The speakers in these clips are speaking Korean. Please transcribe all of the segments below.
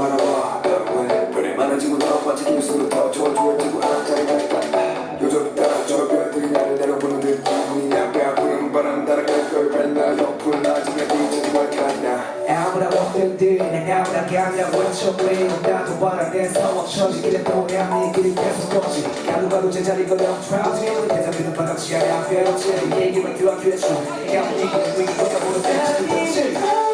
바라봐 왜 별이 많아지고 더 빠지기면서 더 좋아 좋아지고 갈까 요즘 아무나 감량 원초에 나도 바라내서 멈춰지기를 또내 네 길이 계속 거지. 가도 제자리 걸려 트라우지 대장비는 반갑지 않아 괴롭지 얘기만 들어 괴수 내가 못 이기는 위기 보다 보는 벤치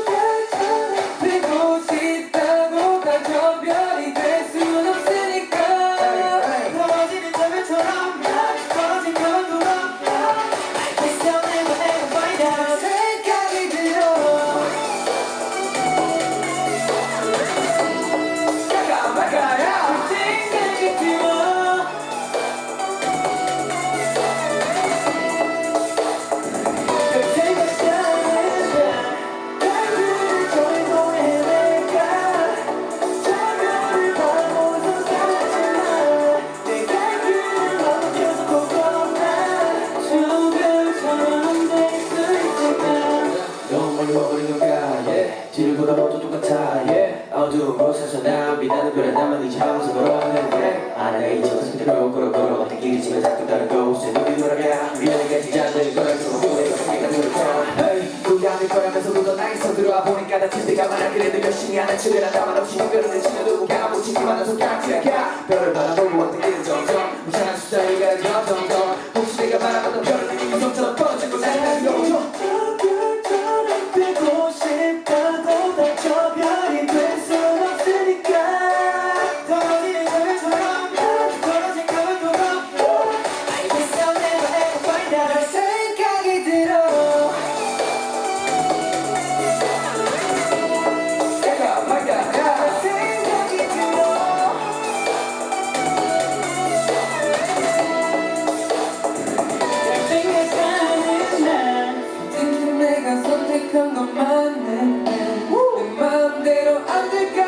뒤를 돌아봐도 똑같아. yeah. 어두운 곳에서 나 빛나는 별에 나만 이제 하면서 걸어가는데. 아내 이제부터 선택으로 걸어 걸어 같은 길이지만 자꾸 다른 곳에 눈이 돌아가. 미안하게 지지 않는 다칠 때가 많아 그래도 열심히 하는 척을 한다만 없이 별을 치는 누구가 못 지기만 해서 깍지가 별을 and they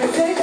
Perfect.